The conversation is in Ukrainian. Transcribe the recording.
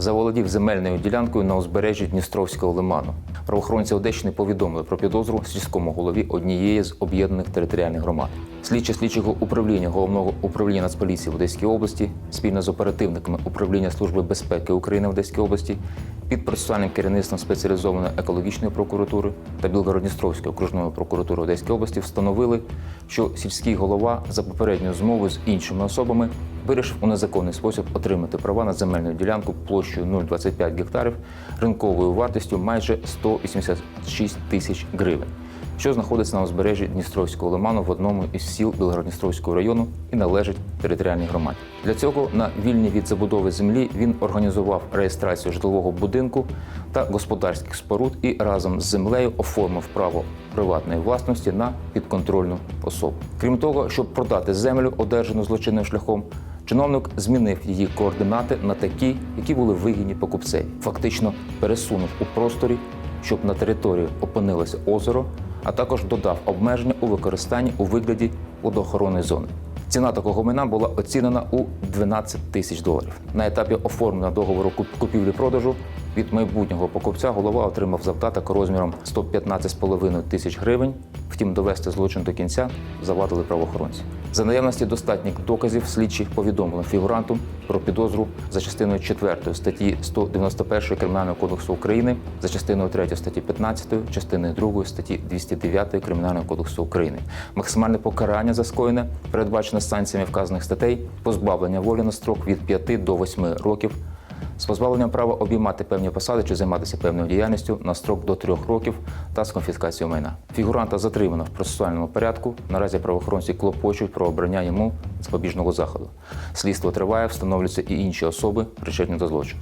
заволодів земельною ділянкою на узбережжі Дністровського лиману. Правоохоронці Одещини повідомили про підозру сільському голові однієї з об'єднаних територіальних громад. Слідчі слідчого управління головного управління Нацполіції в Одеській області спільно з оперативниками управління Служби безпеки України в Одеській області під процесуальним керівництвом спеціалізованої екологічної прокуратури та Білгородністровської окружної прокуратури Одеської області встановили, що сільський голова за попередньою змовою з іншими особами вирішив у незаконний спосіб отримати права на земельну ділянку площею 0,25 гектарів ринковою вартістю майже 186 тисяч гривень, що знаходиться на узбережжі Дністровського лиману в одному із сіл Білгородністровського району і належить територіальній громаді. Для цього на вільній від забудови землі він організував реєстрацію житлового будинку та господарських споруд і разом з землею оформив право приватної власності на підконтрольну особу. Крім того, щоб продати землю, одержану злочинним шляхом, чиновник змінив її координати на такі, які були вигідні покупцеві. Фактично пересунув у просторі, щоб на території опинилося озеро, а також додав обмеження у використанні у вигляді водоохоронної зони. Ціна такого майна була оцінена у 12 тисяч доларів. На етапі оформлення договору купівлі-продажу від майбутнього покупця голова отримав завдаток розміром 115,5 тисяч гривень. Втім, довести злочин до кінця завадили правоохоронці. За наявності достатніх доказів слідчих повідомлено фігуранту про підозру за частиною 4 статті 191 Кримінального кодексу України, за частиною 3 статті 15, частиною 2 статті 209 Кримінального кодексу України. Максимальне покарання за скоєне передбачено санкціями вказаних статей позбавлення волі на строк від 5 до 8 років з позбавленням права обіймати певні посади чи займатися певною діяльністю на строк до трьох років та з конфіскацією майна. Фігуранта затримано в процесуальному порядку. Наразі правоохоронці клопочуть про обрання йому запобіжного заходу. Слідство триває, встановлюються і інші особи, причетні до злочину.